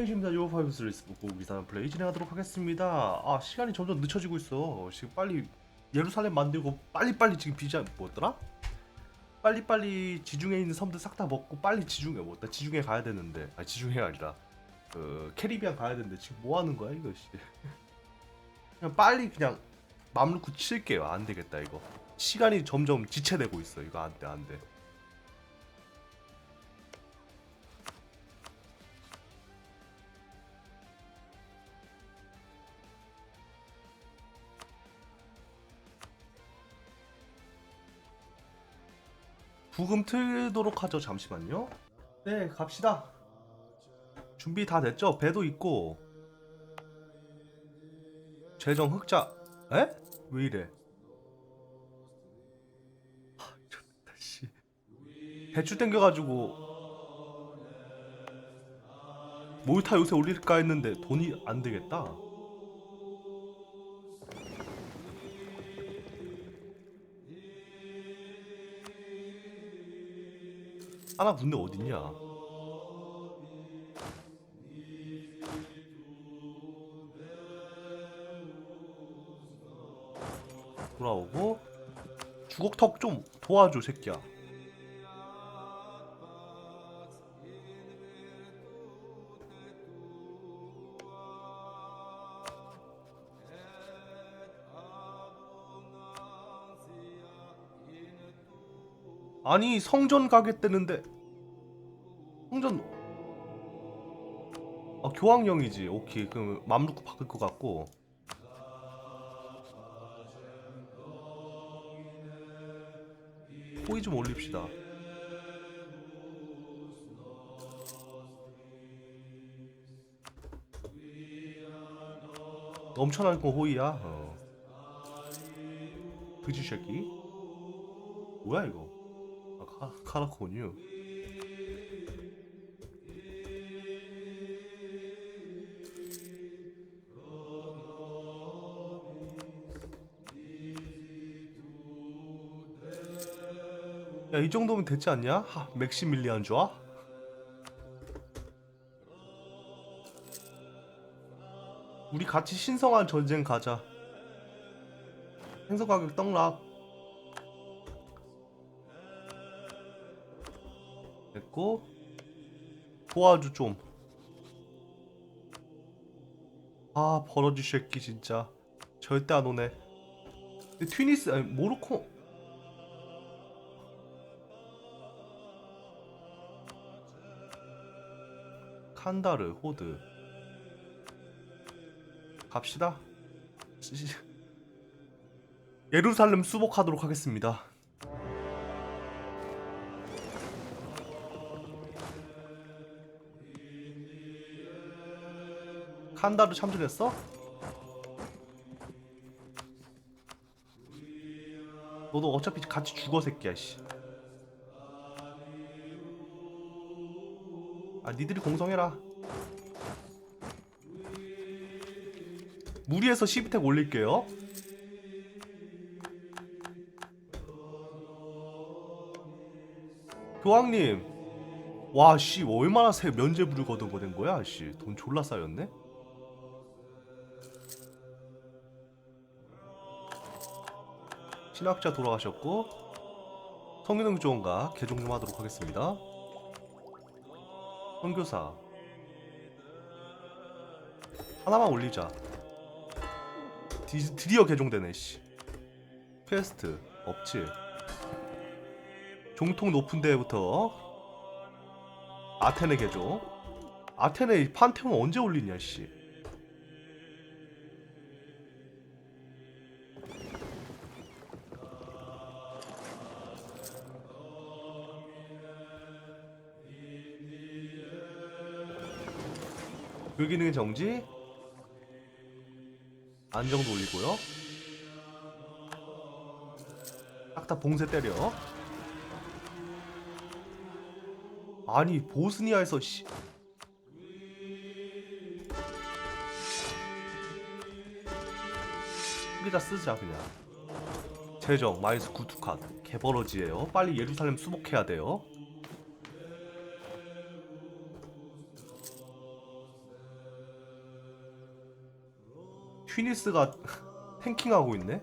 플레이즈입니다. 요파이브 스리스 북구 기사는 플레이 진행하도록 하겠습니다. 아 시간이 점점 늦춰지고 있어. 지금 빨리 예루살렘 만들고 빨리빨리 지금 비자 뭐였더라? 빨리빨리 지중해 있는 섬들 싹 다 먹고 빨리 지중해 뭐나 지중해 가야 되는데 아 지중해가 아니라 그 캐리비안 가야 되는데 지금 뭐 하는 거야 이거 씨. 그냥 빨리 그냥 맘 놓고 칠게요. 안 되겠다 이거. 시간이 점점 지체되고 있어. 이거 안 돼, 안 돼. 부금 틀도록 하죠. 잠시만요. 네, 갑시다. 준비 다 됐죠? 배도 있고. 재정 흑자. 에? 왜 이래? 하, 좋다 씨. 배추 땡겨가지고 모이타 요새 올릴까 했는데 돈이 안 되겠다. 하나 군대 어딨냐? 돌아오고 주걱턱 좀 도와줘 새끼야 아니 성전 가겠다는데 성전 아 교황령이지 오케이 그럼 맘 놓고 바꿀 것 같고 호의 좀 올립시다. 넘쳐난 건 호의야. 어. 그지 새끼? 뭐야 이거? 아, 카, 카라콘유. 야이 정도면 됐지 않냐? 하, 맥시밀리안 좋아? 우리 같이 신성한 전쟁 가자. 생선 가격 떡락. 됐고 도와줘 좀. 아 버러지 새끼 진짜. 절대 안 오네. 튀니스 아니 모로코. 칸다르 호드. 갑시다. 예루살렘 수복하도록 하겠습니다 칸다르 참전했어? 너도 어차피 같이 죽어 새끼야 씨. 아 니들이 공성해라. 무리해서 12택 올릴게요. 교황님. 와씨 얼마나 새 면제부를 거둔 거된 거야 씨 돈 졸라 쌓였네 신학자 돌아가셨고 성균형 조원가 개종 좀 하도록 하겠습니다. 선교사. 하나만 올리자. 디, 드디어 개종되네 씨. 퀘스트 없지 종통 높은 데부터 아테네 개종. 아테네 판테온 언제 올리냐 씨 불기능의 정지? 안정도 올리고요. 딱 다 봉쇄 때려. 아니 보스니아에서 씨. 여기다 쓰자 그냥. 재정 마이스 구투칸 개버러지예요. 빨리 예루살렘 수복해야 돼요 튀니스가 탱킹하고 있네.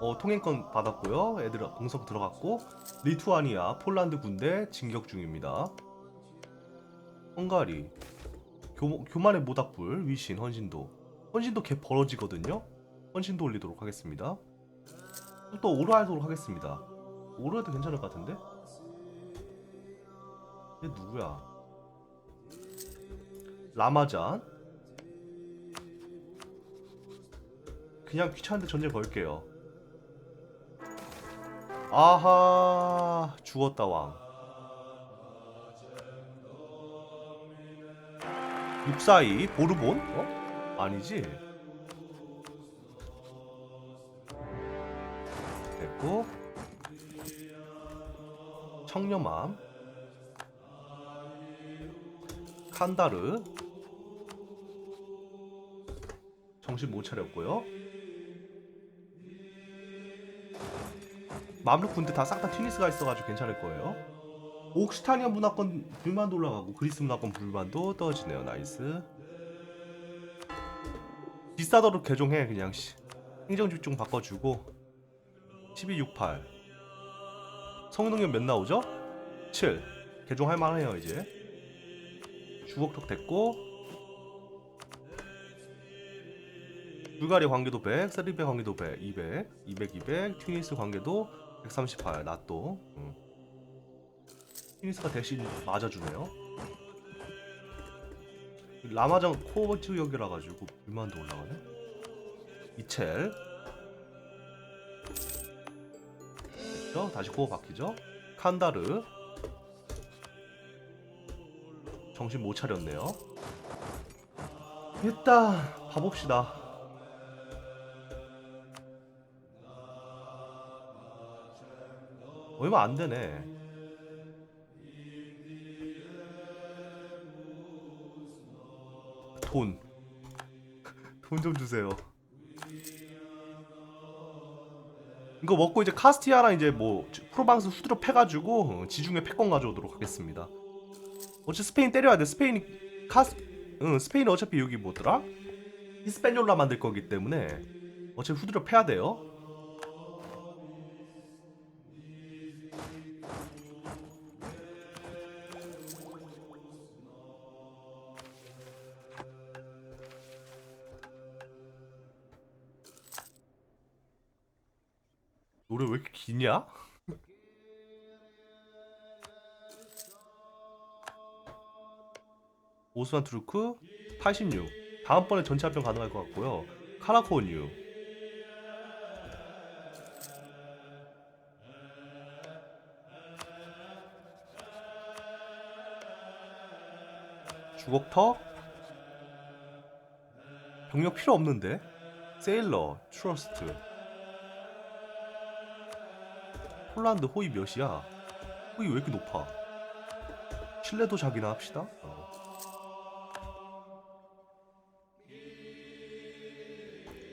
어 통행권 받았고요. 애들 공석 들어갔고 리투아니아, 폴란드 군대 진격 중입니다. 헝가리 교, 교만의 모닥불 위신 헌신도 헌신도 개 벌어지거든요. 헌신도 올리도록 하겠습니다. 또 오르하도록 하겠습니다. 오르해도 괜찮을 것 같은데? 얘 누구야? 라마잔 그냥 귀찮은데 전쟁 걸게요. 아하 죽었다 왕. 642 보르본? 어? 아니지. 됐고 청렴함 칸다르 정신 못 차렸고요. 맘룩 군대 다 싹 다 튀니스가 있어가지고 괜찮을 거예요. 옥시타니아 문화권 불만도 올라가고 그리스 문화권 불만도 떨어지네요. 나이스. 비싸도록 개종해 그냥 씨. 행정직 좀 바꿔주고 1268 성능력 몇 나오죠? 7 개종할 만해요 이제 주곡턱 됐고 불가리 관계도 100, 세르비아 관계도 100, 200, 200, 200, 튀니스 관계도 138, 나또 음. 튀니스가 대신 맞아주네요. 라마장 코어 지역이라 가지고 불만도 올라가네. 이첼 됐죠? 다시 코어 바뀌죠? 칸다르 정신 못 차렸네요. 일단 봐봅시다. 얼마 안 되네. 돈. 돈 좀 주세요. 이거 먹고 이제 카스티아랑 이제 뭐 프로방스 후드로 패가지고 어, 지중해 패권 가져오도록 하겠습니다. 어차피 스페인 때려야 돼. 스페인이 카스, 응 스페인 어차피 여기 뭐더라? 히스패뇰라 만들 거기 때문에 어차피 후드로 패야 돼요. 기냐? 오스만 트루크 86 다음번에 전체 합병 가능할 것 같고요. 카라코뉴 주걱턱 병력 필요 없는데? 세일러 트러스트 폴란드 호위 몇이야? 호위 왜 이렇게 높아? 신뢰도 작이나 합시다. 어.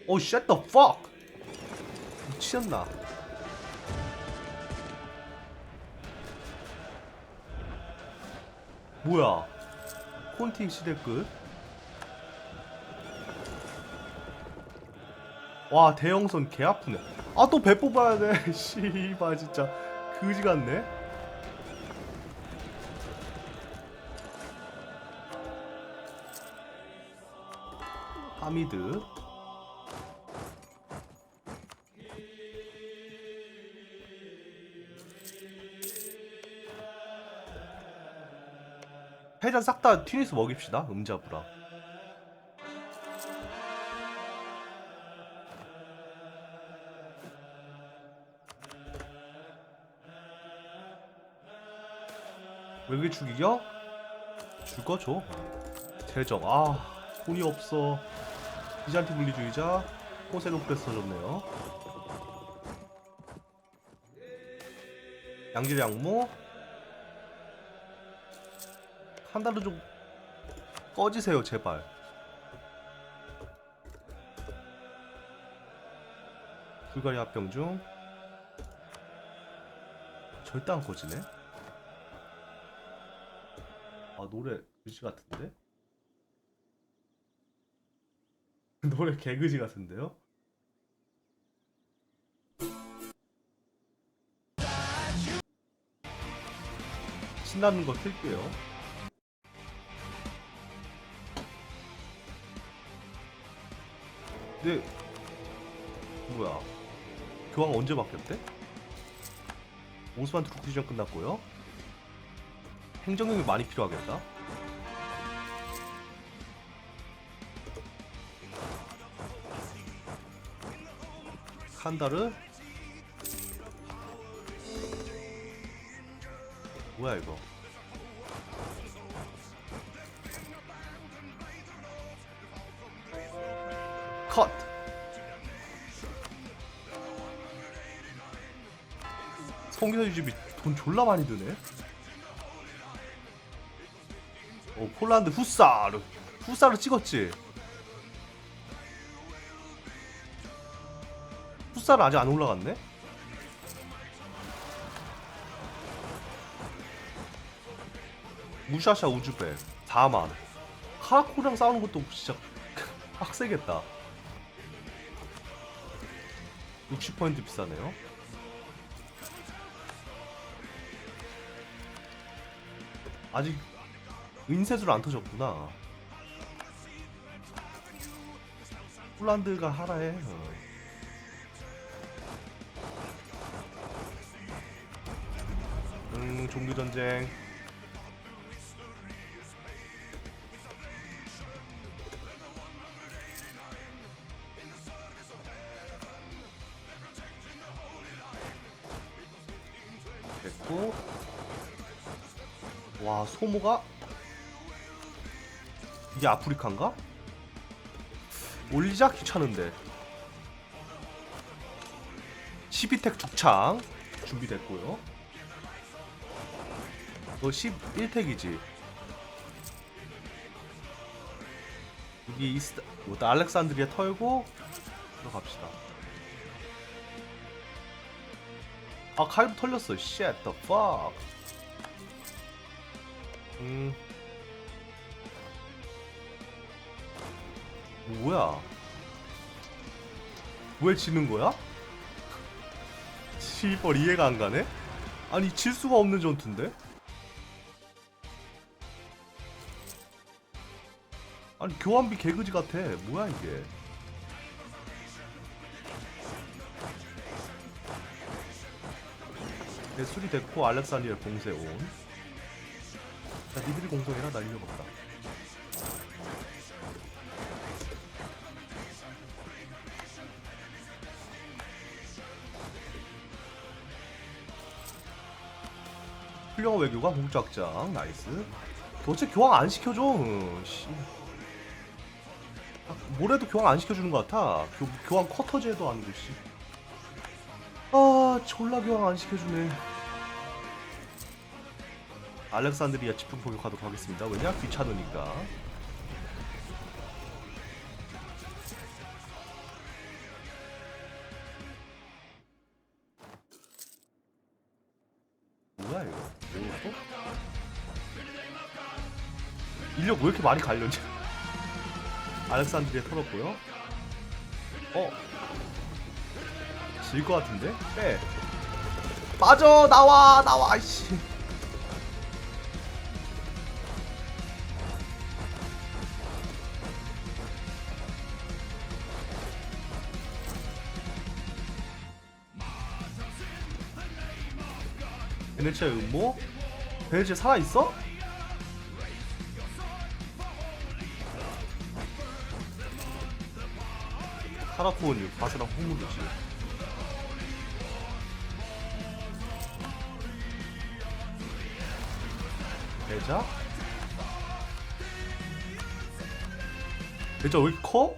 오, shut the fuck! 미쳤나? 뭐야? 콘티 시대 끝? 와 대형선 개 아프네. 아 또 배 뽑아야 돼. 씨발 진짜 그지 같네. 하미드. 패전 싹다 튀니스 먹입시다. 음자부랑. 왜 그게 죽이겨? 줄거 줘. 재정. 아, 돈이 없어. 비잔티 분리주의자. 호세노 프레스 써줬네요. 양질 양모. 한 달로 좀 꺼지세요, 제발. 불가리 합병 중. 절대 안 꺼지네. 아 노래 그지 같은데? 노래 개그지 같은데요? 신나는 거 틀게요. 근데 뭐야? 교황 언제 바뀌었대? 오스만 투르크 시전 끝났고요. 행정력이 많이 필요하겠다. 칸다르? 뭐야 이거? 컷! 성기사 유집이 돈 졸라 많이 드네 어 폴란드 후사르. 후사르 찍었지? 후사르 아직 안 올라갔네? 무샤샤 우즈베 4만. 카라코랑 싸우는 것도 진짜 빡세겠다. 60포인트 비싸네요. 아직 인쇄술 안 터졌구나. 폴란드가 하라해. 어. 음 종교 전쟁. 됐고. 와 소모가 이게 아프리카인가? 올리자 귀찮은데. 12택 죽창 준비됐고요. 너 11택이지. 여기 이스타 뭐다 알렉산드리아 털고 들어갑시다. 아 칼도 털렸어. Shit the 음 뭐야 왜 지는 거야? 시벌 이해가 안 가네? 아니 질 수가 없는 전투인데? 아니 교환비 개그지 같아 뭐야 이게 네, 술이 됐고 알렉산드리아 공세 온. 자, 니들이 공성해라. 없다. 훌륭한 외교가 공작장 나이스. 도대체 교황 안 시켜줘. 응, 씨. 아, 뭐래도 교황 안 시켜주는 것 같아. 교, 교황 쿼터제도 아니고 씨. 아 졸라 교황 안 시켜주네 알렉산드리아 집중 포격하도록 하겠습니다 왜냐 귀찮으니까 인력 왜 이렇게 많이 갈렸지 알렉산드리아 털었고요 어 질 것 같은데? 빼. 빠져 나와 나와 씨. 베네치아 음모? 베네치아 살아있어? 카라코온유 바스랑 호무르지 대자? 대자 왜 이렇게 커?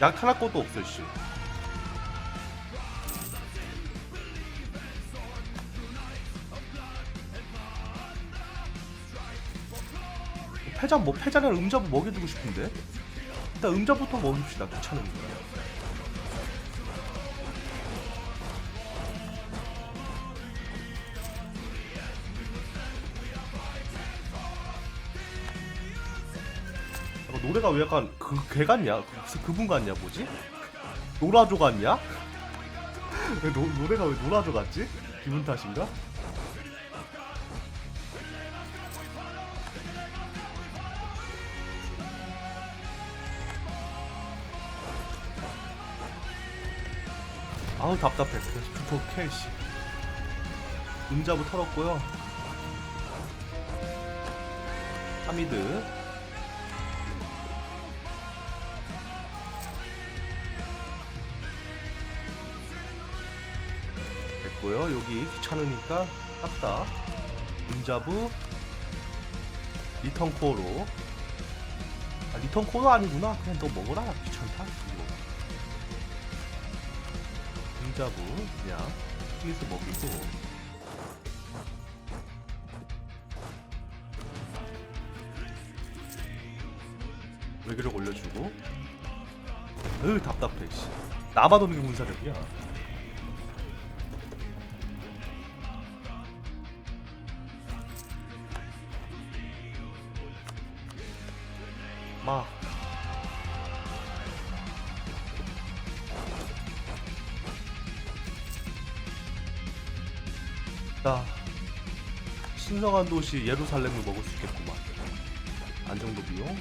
약 하나 것도 없어 씨. 패자 뭐 패자를 음자부 먹여주고 싶은데 일단 음자부터 먹입시다 귀찮으니까 노래가 왜 약간 그 개 같냐? 무슨 그분 같냐 뭐지? 노라조 같냐? 왜 노, 노래가 왜 노라조 같지? 기분 탓인가? 아우 답답해. 슈퍼 캐시 음자부 털었고요. 하미드. 됐고요. 여기 귀찮으니까 땄다. 음자부. 리턴 코어로. 아 리턴 코어도 아니구나. 그냥 너 먹어라. 귀찮다 음자부 그냥 스미스 먹이고. 외교력 올려주고. 으 답답해 씨. 나만 오는 게 군사력이야 자, 신성한 도시 예루살렘을 먹을 수 있겠구만. 안정도 비용.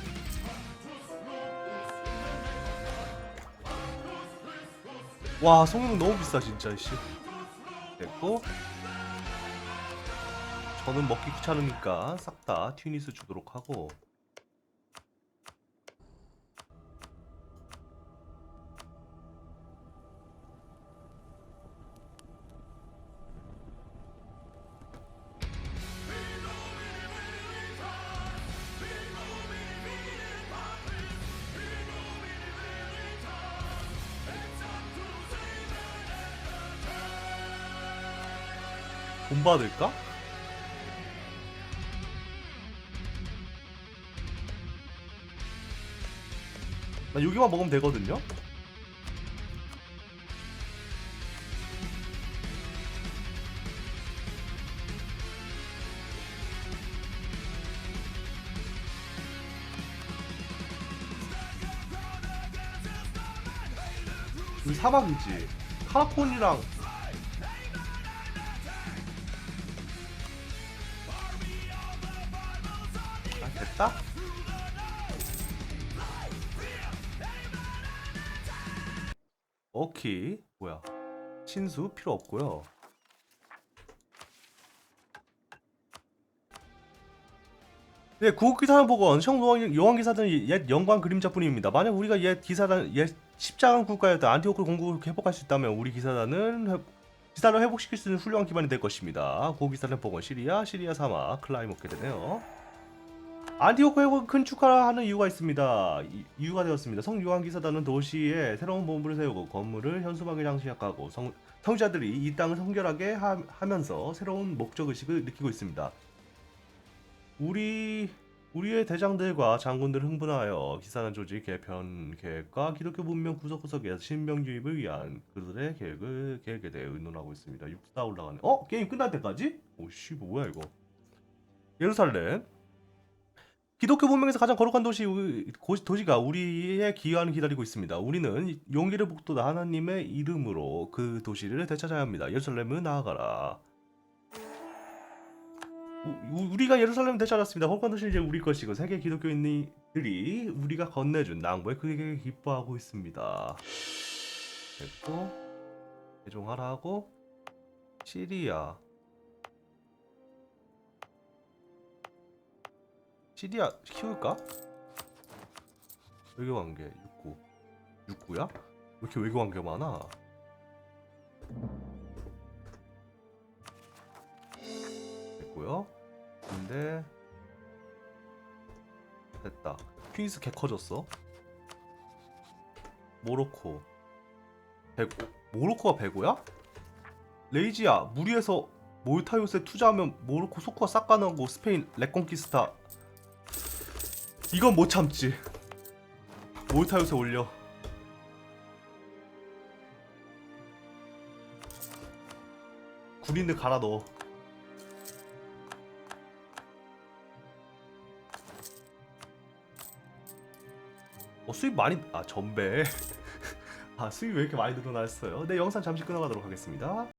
와, 성능 너무 비싸 진짜 씨. 됐고. 저는 먹기 귀찮으니까 싹 다 튜니스 주도록 하고. 돈 받을까? 나 여기만 먹으면 되거든요? 사막이지 카라콘이랑 아, 됐다? 오케이 뭐야 신수 필요 없고요 네, 구국기사단 복원 성노왕 여왕기사단이 옛 영광 그림자뿐입니다. 만약 우리가 옛 기사단 옛 십자군 국가였던 안티오크 공국을 회복할 수 있다면 우리 기사단은 회, 기사를 회복시킬 수 있는 훌륭한 기반이 될 것입니다. 구국기사단 복원 시리아, 시리아 사막, 클라이 먹게 되네요. 안티오크 회복을 큰 축하하는 이유가 있습니다. 이, 이유가 되었습니다. 성유한 기사단은 도시에 새로운 본부를 세우고 건물을 현수막에 장식하고 성, 성자들이 이 땅을 성결하게 하, 하면서 새로운 목적 의식을 느끼고 있습니다. 우리 우리의 대장들과 장군들을 흥분하여 기사단 조직 개편 계획과 기독교 문명 구석구석에 신병 유입을 위한 그들의 계획을 계획에 대해 의논하고 있습니다. 육사 올라가네. 어 게임 끝날 때까지? 오씨 뭐야 이거? 예루살렘 기독교 문명에서 가장 거룩한 도시 도시가 우리의 기여하는 기다리고 있습니다. 우리는 용기를 북돋아 하나님의 이름으로 그 도시를 되찾아야 합니다. 예루살렘을 나아가라. 우, 우- 우리가 예루살렘을 되찾았습니다. 거룩한 도시는 이제 우리 것이고 세계 기독교인들이 우리가 건네준 낭보에 그에게 기뻐하고 있습니다. 됐고 개종하라 하고 시리아 시리아 키울까? 외교 관계 69 69야? 왜 이렇게 외교 관계 많아? 됐고요. 근데 됐다. 퀴즈 개 커졌어. 모로코 배고 모로코가 배고야? 레이지야 무리해서 몰타요스에 투자하면 모로코 소코가 싹 가능하고 스페인 레콘키스타 이건 못 참지 몰타요스에 올려 군인들 갈아 넣어 어, 수입 많이 아 전배 아 수입 왜 이렇게 많이 늘어났어요? 네 영상 잠시 끊어가도록 하겠습니다.